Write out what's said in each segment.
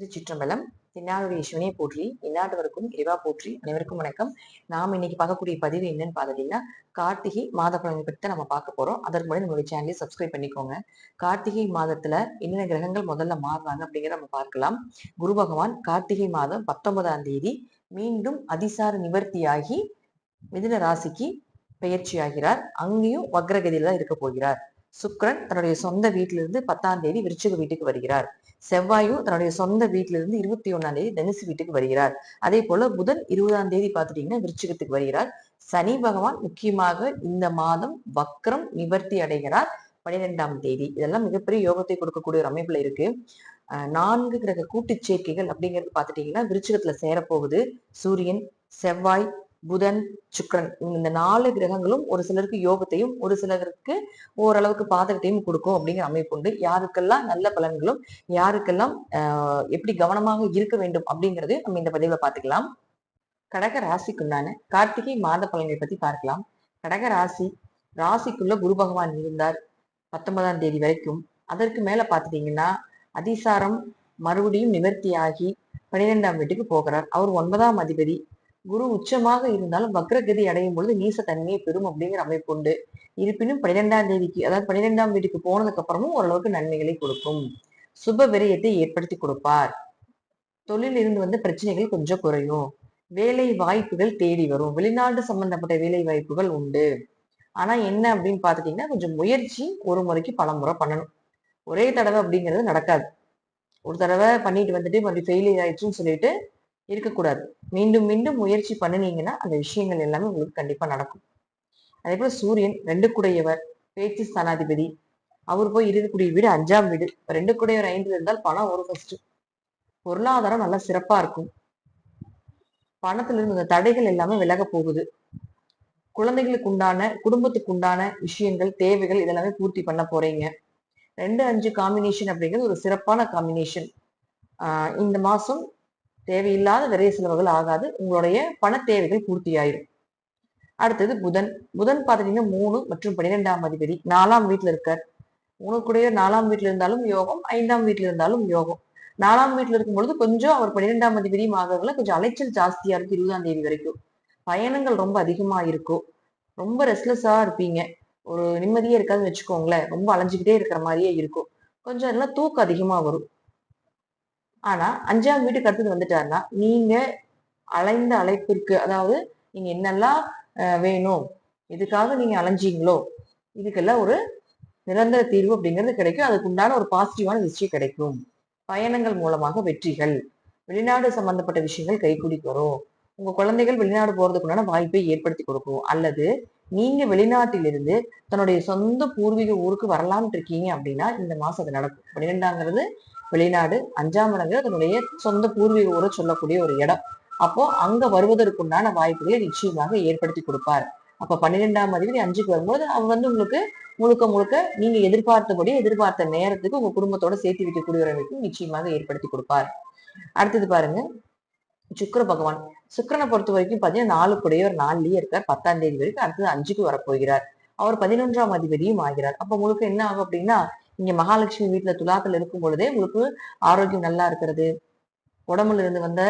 திருச்சிற்றம்பலம் தென்னாளுடைய சிவனையை போற்றி இந்நாட்டவருக்கும் இறைவா போற்றி அனைவருக்கும் வணக்கம். நாம் இன்னைக்கு பார்க்கக்கூடிய பதிவு என்னன்னு பார்த்துட்டீங்கன்னா கார்த்திகை மாத பலன் பற்றி நம்ம பார்க்க போறோம். அதற்கு முன்னாடி நம்மளுடைய சேனலை சப்ஸ்கிரைப் பண்ணிக்கோங்க. கார்த்திகை மாதத்துல என்னென்ன கிரகங்கள் முதல்ல மாறுறாங்க அப்படிங்கிறத நம்ம பார்க்கலாம். குரு பகவான் கார்த்திகை மாதம் பத்தொன்பதாம் தேதி மீண்டும் அதிசார நிவர்த்தியாகி மிதுன ராசிக்கு பெயர்ச்சி ஆகிறார் அங்கேயும் வக்ரகதியில தான் இருக்க போகிறார். சுக்ரன் தன்னுடைய சொந்த வீட்டிலிருந்து பத்தாம் தேதி விருச்சிக வீட்டுக்கு வருகிறார். செவ்வாயும் தன்னுடைய சொந்த வீட்டிலிருந்து இருபத்தி ஒன்னாம் தேதி தனுசு வீட்டுக்கு வருகிறார். அதே போல புதன் இருபதாம் தேதி பார்த்துட்டீங்கன்னா விருச்சிகத்துக்கு வருகிறார். சனி பகவான் முக்கியமாக இந்த மாதம் வக்ரம் நிவர்த்தி அடைகிறார். பனிரெண்டாம் தேதி. இதெல்லாம் மிகப்பெரிய யோகத்தை கொடுக்கக்கூடிய ஒரு அமைப்புல இருக்கு. நான்கு கிரக கூட்டு சேர்க்கைகள் அப்படிங்கிறது பார்த்துட்டீங்கன்னா விருச்சிகத்துல சேரப்போகுது. சூரியன் செவ்வாய் புதன் சுக்கிரன் இந்த நாலு கிரகங்களும் ஒரு சிலருக்கு யோகத்தையும் ஒரு சிலருக்கு ஓரளவுக்கு பாதகத்தையும் கொடுக்கும் அப்படிங்கிற அமைப்பு உண்டு. யாருக்கெல்லாம் நல்ல பலன்களும் யாருக்கெல்லாம் எப்படி கவனமாக இருக்க வேண்டும் அப்படிங்கறது நம்ம இந்த பதிவுல பாத்துக்கலாம் கடக ராசிக்குண்டான கார்த்திகை மாத பலன்களை பத்தி பார்க்கலாம். கடக ராசி ராசிக்குள்ள குரு பகவான் இருந்தார் பத்தொன்பதாம் தேதி வரைக்கும். அதற்கு மேல பாத்துட்டீங்கன்னா அதிசாரம் மறுபடியும் நிவர்த்தியாகி பன்னிரெண்டாம் வீட்டுக்கு போகிறார். அவர் ஒன்பதாம் அதிபதி. குரு உச்சமாக இருந்தாலும் வக்ரகதி அடையும் பொழுது நீச தன்மையை பெறும் அப்படிங்கிற அமைப்பு உண்டு. இருப்பினும் பன்னிரெண்டாம் தேதிக்கு அதாவது பன்னிரெண்டாம் வீட்டுக்கு போனதுக்கு அப்புறமும் ஓரளவுக்கு நன்மைகளை கொடுக்கும். சுப விரயத்தை ஏற்படுத்தி கொடுப்பார். தொழில் இருந்து வந்து பிரச்சனைகள் கொஞ்சம் குறையும். வேலை வாய்ப்புகள் தேடி வரும். வெளிநாடு சம்பந்தப்பட்ட வேலை வாய்ப்புகள் உண்டு. ஆனா என்ன அப்படின்னு பாத்துட்டீங்கன்னா கொஞ்சம் முயற்சி ஒரு முறைக்கு பல முறை பண்ணணும். ஒரே தடவை அப்படிங்கிறது நடக்காது. ஒரு தடவை பண்ணிட்டு வந்துட்டு மறுபடியும் ஃபெயிலியர் ஆயிடுச்சுன்னு சொல்லிட்டு இருக்கக்கூடாது. மீண்டும் மீண்டும் முயற்சி பண்ணினீங்கன்னா அந்த விஷயங்கள் எல்லாமே உங்களுக்கு கண்டிப்பா நடக்கும். அதே போல சூரியன் ரெண்டு குடையவர் பேச்சு ஸ்தானாதிபதி. அவர் போய் இருக்கக்கூடிய வீடு அஞ்சாம் வீடு. ரெண்டு குடையவர் ஐந்து இருந்தால் பணம் ஒரு ஃபர்ஸ்ட் பொருளாதாரம் நல்லா சிறப்பா இருக்கும். பணத்துல இருந்து இந்த தடைகள் எல்லாமே விலக போகுது. குழந்தைகளுக்கு உண்டான குடும்பத்துக்கு உண்டான விஷயங்கள் தேவைகள் இதெல்லாமே பூர்த்தி பண்ண போறீங்க. ரெண்டு அஞ்சு காம்பினேஷன் அப்படிங்கிறது ஒரு சிறப்பான காம்பினேஷன் ஆஹ் இந்த மாசம் தேவையில்லாத விரைய செலவுகள் ஆகாது. உங்களுடைய பண தேவைகள் பூர்த்தியாயிரும். அடுத்தது புதன். புதன் பார்த்துட்டீங்கன்னா மூணு மற்றும் பன்னிரெண்டாம் அதிபதி. நாலாம் வீட்டில் இருக்கார். மூணு கூடயே நாலாம் வீட்டில் இருந்தாலும் யோகம் ஐந்தாம் வீட்டில் இருந்தாலும் யோகம். நாலாம் வீட்டில் இருக்கும் பொழுது கொஞ்சம் அவர் பன்னிரெண்டாம் அதிபதியும் ஆகிறதுல கொஞ்சம் அலைச்சல் ஜாஸ்தியா இருக்கு இருபதாம் தேதி வரைக்கும். பயணங்கள் ரொம்ப அதிகமா இருக்கும். ரொம்ப ரெஸ்ட்லெஸ்ஸா இருப்பீங்க. ஒரு நிம்மதியே இருக்காதுன்னு வச்சுக்கோங்களேன். ரொம்ப அலைஞ்சுக்கிட்டே இருக்கிற மாதிரியே இருக்கும். கொஞ்சம் அதெல்லாம் தூக்கம் அதிகமா வரும். ஆனா அஞ்சாம் வீட்டுக்கு அடுத்தது வந்துட்டாருன்னா நீங்க அலைந்த அழைப்பிற்கு அதாவது நீங்க என்னெல்லாம் வேணும் இதுக்காக நீங்க அலைஞ்சீங்களோ இதுக்கெல்லாம் ஒரு நிரந்தர தீர்வு அப்படிங்கிறது கிடைக்கும். அதுக்கு உண்டான ஒரு பாசிட்டிவான விஷயம் கிடைக்கும். பயணங்கள் மூலமாக வெற்றிகள். வெளிநாடு சம்பந்தப்பட்ட விஷயங்கள் கைக்கூடிக்கு வரும். உங்க குழந்தைகள் வெளிநாடு போறதுக்குண்டான வாய்ப்பை ஏற்படுத்தி கொடுக்கும். அல்லது நீங்க வெளிநாட்டிலிருந்து தன்னுடைய சொந்த பூர்வீக ஊருக்கு வரலாம்னு இருக்கீங்க அப்படின்னா இந்த மாசம் அது நடக்கும். பன்னிரெண்டாங்கிறது வெளிநாடு அஞ்சாம் அதனுடைய சொந்த பூர்வீக ஊரை சொல்லக்கூடிய ஒரு இடம். அப்போ அங்க வருவதற்குண்டான வாய்ப்புகளை நிச்சயமாக ஏற்படுத்தி கொடுப்பார். அப்ப பன்னிரெண்டாம் அதிபதி அஞ்சுக்கு வரும்போது அவர் வந்து உங்களுக்கு முழுக்க முழுக்க நீங்க எதிர்பார்த்தபடி எதிர்பார்த்த நேரத்துக்கு உங்க குடும்பத்தோட சேர்த்து வைக்கக்கூடிய நிச்சயமாக ஏற்படுத்தி கொடுப்பார். அடுத்தது பாருங்க சுக்கிர பகவான். சுக்கிரனை பொறுத்த வரைக்கும் பாத்தீங்கன்னா நாலு கூடையவர் நாலுலயே இருக்கார். பத்தாம் தேதி வரைக்கும் அடுத்தது அஞ்சுக்கு வரப்போகிறார். அவர் பதினொன்றாம் அதிபதியும் ஆகிறார். அப்ப முழுக்க என்ன ஆகும் அப்படின்னா நீங்க மகாலட்சுமி வீட்டுல துலாத்துல இருக்கும் பொழுதே உங்களுக்கு ஆரோக்கியம் நல்லா இருக்கிறது. உடம்புல இருந்து வந்த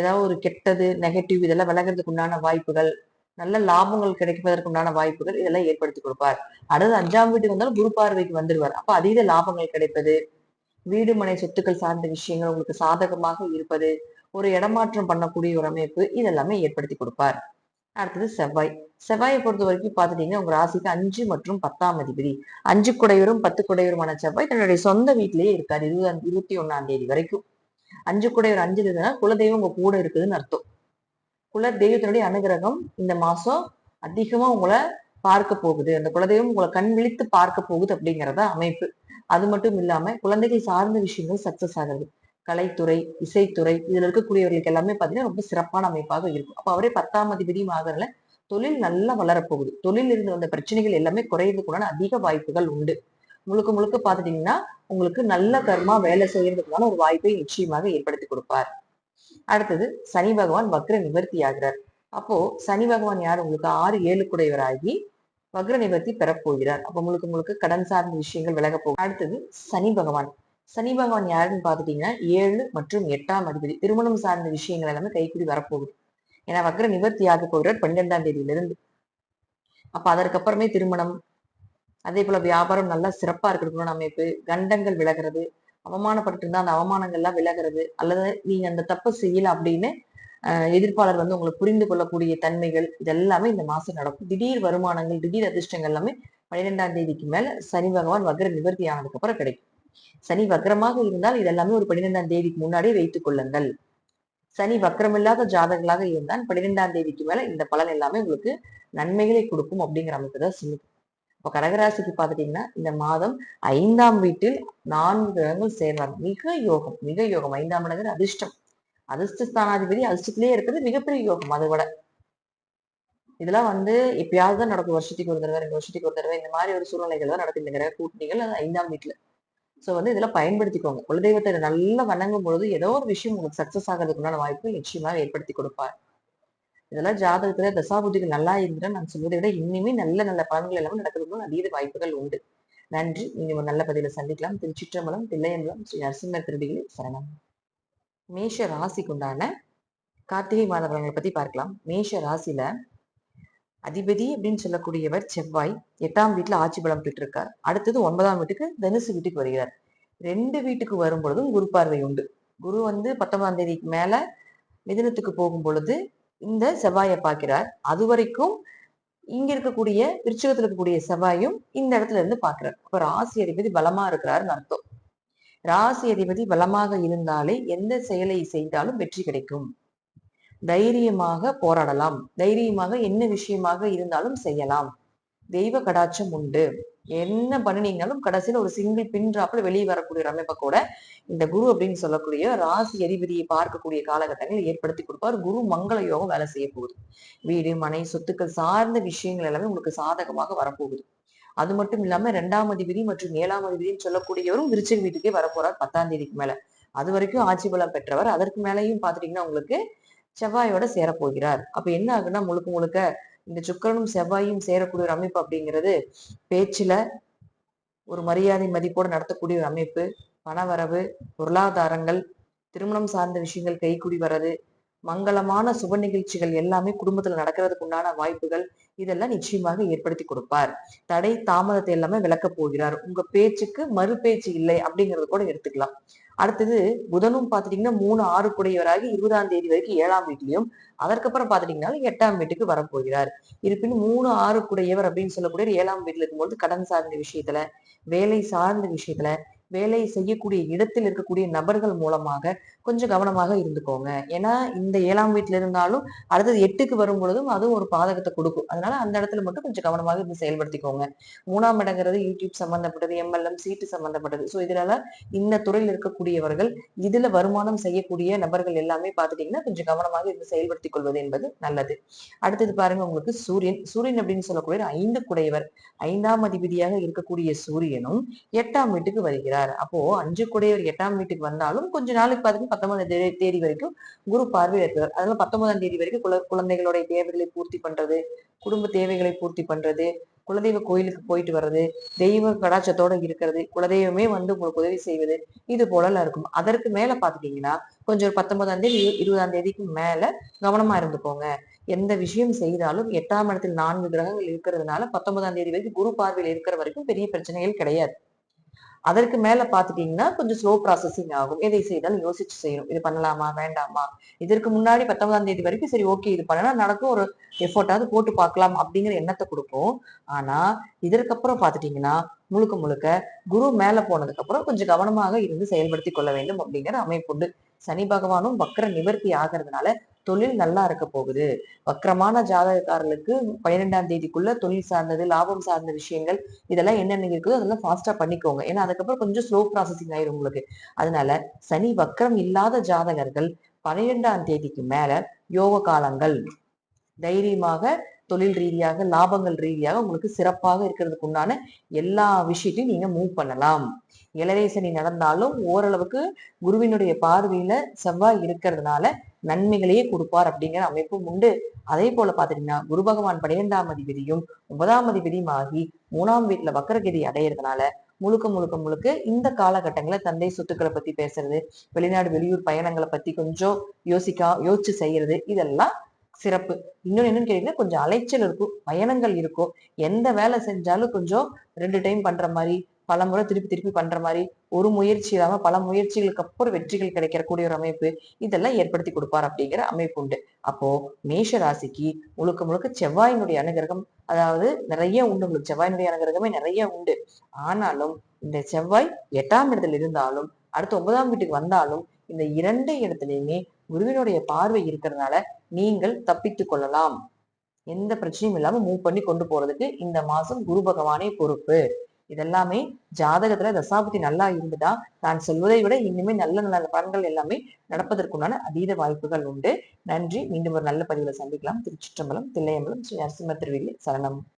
ஏதாவது ஒரு கெட்டது நெகட்டிவ் இதெல்லாம் விலகிறதுக்கு உண்டான வாய்ப்புகள் நல்ல லாபங்கள் கிடைப்பதற்கு உண்டான வாய்ப்புகள் இதெல்லாம் ஏற்படுத்தி கொடுப்பார். அடுத்து அஞ்சாம் வீட்டுக்கு வந்தாலும் குரு பார்வைக்கு வந்துடுவார் அப்ப அதீத லாபங்கள் கிடைப்பது. வீடு மனை சொத்துக்கள் சார்ந்த விஷயங்கள் உங்களுக்கு சாதகமாக இருப்பது. ஒரு இடமாற்றம் பண்ணக்கூடிய ஒரு அமைப்பு இதெல்லாமே ஏற்படுத்தி கொடுப்பார். அடுத்தது செவ்வாய். செவ்வாயை பொறுத்த வரைக்கும் பார்த்துட்டீங்கன்னா உங்க ராசிக்கு அஞ்சு மற்றும் பத்தாம் அதிபதி. அஞ்சு குடையவரும் பத்து குடையவருமான செவ்வாய் தன்னுடைய சொந்த வீட்டிலேயே இருக்காரு. இருபதாம் இருபத்தி ஒண்ணாம் தேதி வரைக்கும். அஞ்சு குடையவர் அஞ்சு இருந்ததுன்னா குலதெய்வம் உங்க கூட இருக்குதுன்னு அர்த்தம். குல தெய்வத்தினுடைய அனுகிரகம் இந்த மாசம் அதிகமா உங்களை பார்க்க போகுது. அந்த குலதெய்வம் உங்களை கண் விழித்து பார்க்க போகுது அப்படிங்கிறத அமைப்பு. அது மட்டும் இல்லாம குழந்தைகள் சார்ந்த விஷயங்கள் சக்சஸ் ஆகுது. கலைத்துறை இசைத்துறை இதுல இருக்கக்கூடியவர்களுக்கு எல்லாமே பாத்தீங்கன்னா ரொம்ப சிறப்பான அமைப்பாக இருக்கும். அப்ப அவரே பத்தாம் அதிபதியும் ஆகிறதுல தொழில் நல்லா வளரப்போகுது. தொழில் இருந்து வந்த பிரச்சனைகள் எல்லாமே குறையறதுக்குண்டான அதிக வாய்ப்புகள் உண்டு. முழுக்க முழுக்க பாத்துட்டீங்கன்னா உங்களுக்கு நல்ல கர்மா வேலை செய்யறதுக்கான ஒரு வாய்ப்பை நிச்சயமாக ஏற்படுத்தி கொடுப்பார். அடுத்தது சனி பகவான் வக்ர நிவர்த்தி ஆகிறார். அப்போ சனி பகவான் யார்? உங்களுக்கு ஆறு ஏழு குடையவராகி வக்ர நிவர்த்தி பெறப்போகிறார். அப்ப முழுக்க முழுக்க கடன் சார்ந்த விஷயங்கள் விலக போகும். அடுத்தது சனி பகவான். சனி பகவான் யாருன்னு பார்த்துட்டீங்கன்னா ஏழு மற்றும் எட்டாம் அதிபதி. திருமணம் சார்ந்த விஷயங்கள் எல்லாமே கைக்குடி வரப்போகுது. ஏன்னா வக்கர நிவர்த்தி ஆக போகிறார் பன்னிரெண்டாம் தேதியிலிருந்து. அப்ப அதற்கப்புறமே திருமணம். அதே போல வியாபாரம் நல்லா சிறப்பா இருக்கணும் அமைப்பு கண்டங்கள் விலகிறது. அவமானப்பட்டிருந்தா அந்த அவமானங்கள்லாம் விலகிறது. அல்லது நீங்க அந்த தப்பை செய்யல அப்படின்னு எதிர்ப்பாளர் வந்து உங்களை புரிந்து கொள்ளக்கூடிய தன்மைகள் இதெல்லாமே இந்த மாசம் நடக்கும். திடீர் வருமானங்கள் திடீர் அதிர்ஷ்டங்கள் எல்லாமே பன்னிரெண்டாம் தேதிக்கு மேல சனி பகவான் வக்ர நிவர்த்தி ஆனதுக்கு அப்புறம் கிடைக்கும். சனி வக்ரமாக இருந்தால் இதெல்லாமே ஒரு பன்னிரெண்டாம் தேதிக்கு முன்னாடியே வைத்துக் கொள்ளுங்கள். சனி வக்ரமில்லாத ஜாதகங்களாக இருந்தால் பன்னிரெண்டாம் தேதிக்கு மேல இந்த பலன் எல்லாமே உங்களுக்கு நன்மைகளை கொடுக்கும் அப்படிங்கிற அமைப்பு தான் சொல்லுது. இப்ப கடகராசிக்கு பாத்துட்டீங்கன்னா இந்த மாதம் ஐந்தாம் வீட்டில் நான்கு கிரகங்கள் சேர்றாங்க மிக யோகம் மிக யோகம். ஐந்தாம் இடங்கள் அதிர்ஷ்டம். அதிர்ஷ்டஸ்தானாதிபதி அதிர்ஷ்டத்திலேயே இருக்கிறது. மிகப்பெரிய யோகம். அதை விட இதெல்லாம் வந்து எப்பயாவது தான் நடக்கும். வருஷத்துக்கு ஒரு தடவை ரெண்டு வருஷத்துக்கு ஒரு தடவை இந்த மாதிரி ஒரு சூழ்நிலைகள் தான் நடக்கும் இந்த கிரக கூட்டணிகள் ஐந்தாம் வீட்டுல சோ வந்து இதெல்லாம் பயன்படுத்திக்கோங்க. குலதெய்வத்தை நல்லா வணங்கும் பொழுது ஏதோ ஒரு விஷயம் உங்களுக்கு சக்ஸஸ் ஆகிறதுக்குண்டான வாய்ப்பு நிச்சயமாக ஏற்படுத்தி கொடுப்பார். இதெல்லாம் ஜாதகத்துல தசாபுத்திகள் நல்லா இருந்தா நான் சொல்வதை விட இனிமே நல்ல நல்ல பலன்கள் எல்லாமே நடக்கிறதுக்கு அதீத வாய்ப்புகள் உண்டு. நன்றி. நீங்க ஒரு நல்ல பதில சந்திக்கலாம். திருச்சிற்றம்பலம் தில்லையம்பலம் ஸ்ரீ நரசிம்மர் திருடிகளில் சரணம். மேஷ ராசிக்குண்டான கார்த்திகை மாதவர்களை பத்தி பார்க்கலாம். மேஷ ராசியில அதிபதி அப்படின்னு சொல்லக்கூடியவர் செவ்வாய் எட்டாம் வீட்டுல ஆட்சி பலம் பெற்றிருக்கார். அடுத்தது ஒன்பதாம் வீட்டுக்கு தனுசு வீட்டுக்கு வருகிறார். ரெண்டு வீட்டுக்கு வரும் பொழுதும் குரு பார்வை உண்டு. குரு வந்து பத்தொன்பதாம் தேதிக்கு மேல மிதனத்துக்கு போகும் பொழுது இந்த செவ்வாயை பார்க்கிறார். அது வரைக்கும் இங்க இருக்கக்கூடிய விருச்சகத்துல இருக்கக்கூடிய செவ்வாயும் இந்த இடத்துல இருந்து பாக்குறார் அப்ப ராசி அதிபதி பலமா இருக்கிறாருன்னு அர்த்தம். ராசி அதிபதி பலமாக இருந்தாலே எந்த செயலை செய்தாலும் வெற்றி கிடைக்கும். தைரியமாக போராடலாம். தைரியமாக என்ன விஷயமாக இருந்தாலும் செய்யலாம். தெய்வ கடாட்சம் உண்டு. என்ன பண்ணினீங்கனாலும் கடைசியில ஒரு சிங்கிள் பின் டிராப்ல வெளியே வரக்கூடிய ஒரு அமைப்பை கூட இந்த குரு அப்படின்னு சொல்லக்கூடிய ராசி அதிபதியை பார்க்கக்கூடிய காலகட்டங்களை ஏற்படுத்தி கொடுப்பார். குரு மங்கள யோகம் வேலை செய்ய போகுது. வீடு மனை சொத்துக்கள் சார்ந்த விஷயங்கள் எல்லாமே உங்களுக்கு சாதகமாக வரப்போகுது. அது மட்டும் இல்லாம ரெண்டாம் அதிபதி மற்றும் ஏழாம் அதிபதினு சொல்லக்கூடியவரும் விருச்சிக வீட்டுக்கே வரப்போறார் பத்தாம் தேதிக்கு மேல. அது வரைக்கும் ஆட்சி பலம் பெற்றவர். அதற்கு மேலேயும் பாத்துட்டீங்கன்னா உங்களுக்கு செவ்வாயோட சேரப்போகிறார். அப்ப என்ன ஆகுன்னா முழுக்க முழுக்க இந்த சுக்கரனும் செவ்வாயும் சேரக்கூடிய ஒரு அமைப்பு அப்படிங்கிறது பேச்சுல ஒரு மரியாதை மதிப்போடு நடத்தக்கூடிய ஒரு அமைப்பு. பணவரவு பொருளாதாரங்கள் திருமணம் சார்ந்த விஷயங்கள் கைக்குடி வர்றது மங்களமான சுப நிகழ்ச்சிகள் எல்லாமே குடும்பத்துல நடக்கிறதுக்கு உண்டான வாய்ப்புகள் இதெல்லாம் நிச்சயமாக ஏற்படுத்தி கொடுப்பார். தடை தாமதத்தை எல்லாமே விளக்க போகிறார். உங்க பேச்சுக்கு மறு பேச்சு இல்லை அப்படிங்கறது கூட எடுத்துக்கலாம். அடுத்தது புதனும் பாத்துட்டீங்கன்னா மூணு ஆறு குடையவராகி இருபதாம் தேதி வரைக்கும் ஏழாம் வீட்லயும். அதற்கப்புறம் பாத்துட்டீங்கன்னா எட்டாம் வீட்டுக்கு வரப்போகிறார். இருப்பினும் மூணு ஆறு குடையவர் அப்படின்னு சொல்லக்கூடிய ஏழாம் வீட்டுல இருக்கும்போது கடன் சார்ந்த விஷயத்துல வேலை சார்ந்த விஷயத்துல வேலை செய்யக்கூடிய இடத்தில் இருக்கக்கூடிய நபர்கள் மூலமாக கொஞ்சம் கவனமாக இருந்துக்கோங்க. ஏன்னா இந்த ஏழாம் வீட்டில் இருந்தாலும் அடுத்தது எட்டுக்கு வரும் பொழுதும் அதுவும் ஒரு பாதகத்தை கொடுக்கும். அதனால அந்த இடத்துல மட்டும் கொஞ்சம் கவனமாக இருந்து செயல்படுத்திக்கோங்க. மூணாம் இடங்கிறது யூடியூப் சம்பந்தப்பட்டது எம்எல்எம் சீட்டு சம்பந்தப்பட்டது. ஸோ இதனால இந்த துறையில் இருக்கக்கூடியவர்கள் இதுல வருமானம் செய்யக்கூடிய நபர்கள் எல்லாமே பார்த்துட்டீங்கன்னா கொஞ்சம் கவனமாக இருந்து செயல்படுத்திக் கொள்வது என்பது நல்லது. அடுத்தது பாருங்க உங்களுக்கு சூரியன். சூரியன் அப்படின்னு சொல்லக்கூடிய ஐந்து குடையவர் ஐந்தாம் அதிபதியாக இருக்கக்கூடிய சூரியனும் எட்டாம் வீட்டுக்கு வருகிறார். அப்போ அஞ்சு குடையவர் எட்டாம் வீட்டுக்கு வந்தாலும் கொஞ்ச நாளுக்கு பார்த்துட்டு பத்தொன்பதாம் தேதி தேதி வரைக்கும் குரு பார்வையில் இருக்கிறார் அதனால பத்தொன்பதாம் தேதி வரைக்கும் குல குழந்தைகளுடைய தேவைகளை பூர்த்தி பண்றது குடும்ப தேவைகளை பூர்த்தி பண்றது குலதெய்வ கோயிலுக்கு போயிட்டு வர்றது தெய்வ கடாச்சத்தோட இருக்கிறது குலதெய்வமே வந்து உங்களுக்கு உதவி செய்வது இது போலலாம் இருக்கும். அதற்கு மேல பாத்துட்டீங்கன்னா கொஞ்சம் ஒரு பத்தொன்பதாம் தேதி இருபதாம் தேதிக்கு மேல கவனமா இருந்துக்கோங்க. எந்த விஷயம் செய்தாலும் எட்டாம் இடத்தில் நான்கு கிரகங்கள் இருக்கிறதுனால பத்தொன்பதாம் தேதி வரைக்கும் குரு பார்வையில் இருக்கிற வரைக்கும் பெரிய பிரச்சனைகள் கிடையாது. அதற்கு மேல பாத்துட்டீங்கன்னா கொஞ்சம் ஸ்லோ ப்ராசஸிங் ஆகும். எதை செய்தாலும் யோசிச்சு செய்யணும். இது பண்ணலாமா? வேண்டாமா? இதற்கு முன்னாடி பத்தொன்பதாம் தேதி வரைக்கும் சரி ஓகே இது பண்ணலாம். நடக்கும் ஒரு எஃபோர்ட்டாவது போட்டு பார்க்கலாம் அப்படிங்கிற எண்ணத்தை கொடுப்போம். ஆனா இதற்கப்புறம் பாத்துட்டீங்கன்னா முழுக்க முழுக்க குரு மேல போனதுக்கு அப்புறம் கொஞ்சம் கவனமாக இருந்து செயல்படுத்தி கொள்ள வேண்டும் அப்படிங்கிற அமைப்புண்டு சனி பகவானும் வக்கர நிவர்த்தி ஆகிறதுனால தொழில் நல்லா இருக்க போகுது. வக்கரமான ஜாதகக்காரர்களுக்கு பன்னிரெண்டாம் தேதிக்குள்ள தொழில் சார்ந்தது லாபம் சார்ந்த விஷயங்கள் இதெல்லாம் என்னென்ன இருக்குதோ அதெல்லாம் ஃபாஸ்டா பண்ணிக்கோங்க. ஏன்னா அதுக்கப்புறம் கொஞ்சம் ஸ்லோ ப்ராசஸிங் ஆயிரும் உங்களுக்கு. அதனால சனி வக்கரம் இல்லாத ஜாதகர்கள் பன்னிரெண்டாம் தேதிக்கு மேல யோக காலங்கள் தைரியமாக தொழில் ரீதியாக லாபங்கள் ரீதியாக உங்களுக்கு சிறப்பாக இருக்கிறதுக்கு உண்டான எல்லா விஷயத்தையும் நீங்க மூவ் பண்ணலாம். இளரேசனி நடந்தாலும் ஓரளவுக்கு குருவினுடைய பார்வையில செவ்வாய் இருக்கிறதுனால நன்மைகளையே கொடுப்பார் அப்படிங்கிற அமைப்பும் உண்டு. அதே போல பாத்தீங்கன்னா குரு பகவான் பனிரெண்டாம் அதிபதியும் ஒன்பதாம் அதிபதியும் ஆகி மூணாம் வீட்டுல வக்கரகிரி அடையிறதுனால முழுக்க முழுக்க முழுக்க இந்த காலகட்டங்களில் தந்தை சொத்துக்களை பத்தி பேசுறது வெளிநாடு வெளியூர் பயணங்களை பத்தி கொஞ்சம் யோசிக்கா யோசிச்சு செய்யறது இதெல்லாம் சிறப்பு. இன்னொன்னு என்னன்னு கேட்டீங்கன்னா கொஞ்சம் அலைச்சல் இருக்கும் பயணங்கள் இருக்கும். எந்த வேலை செஞ்சாலும் கொஞ்சம் ரெண்டு டைம் பண்ற மாதிரி பல முறை திருப்பி திருப்பி பண்ற மாதிரி ஒரு முயற்சி இல்லாம பல முயற்சிகளுக்கு அப்புறம் வெற்றிகள் கிடைக்கக்கூடிய ஒரு அமைப்பு இதெல்லாம் ஏற்படுத்தி கொடுப்பார் அப்படிங்கிற அமைப்பு உண்டு. அப்போ மேஷ ராசிக்கு முழுக்க முழுக்க செவ்வாயினுடைய அனுகிரகம் அதாவது நிறைய உண்டு உங்களுக்கு. செவ்வாயினுடைய அனுகிரகமே நிறைய உண்டு. ஆனாலும் இந்த செவ்வாய் எட்டாம் இடத்துல இருந்தாலும் அடுத்து ஒன்பதாம் வீட்டுக்கு வந்தாலும் இந்த இரண்டு இடத்துலயுமே குருவினுடைய பார்வை இருக்கிறதுனால நீங்கள் தப்பித்து கொள்ளலாம். எந்த பிரச்சனையும் இல்லாம மூவ் பண்ணி கொண்டு போறதுக்கு இந்த மாசம் குரு பகவானே பொறுப்பு. இதெல்லாமே ஜாதகத்துல தசாபதி நல்லா இருந்துட்டா நான் சொல்வதை விட இன்னுமே நல்ல நல்ல பலன்கள் எல்லாமே நடப்பதற்குண்டான அதீத வாய்ப்புகள் உண்டு. நன்றி. மீண்டும் ஒரு நல்ல பதிவுல சந்திக்கலாம். திருச்சிற்றம்பலம் தில்லையம்பலம் ஸ்ரீ நரசிம்ம திருவிழி சரணம்.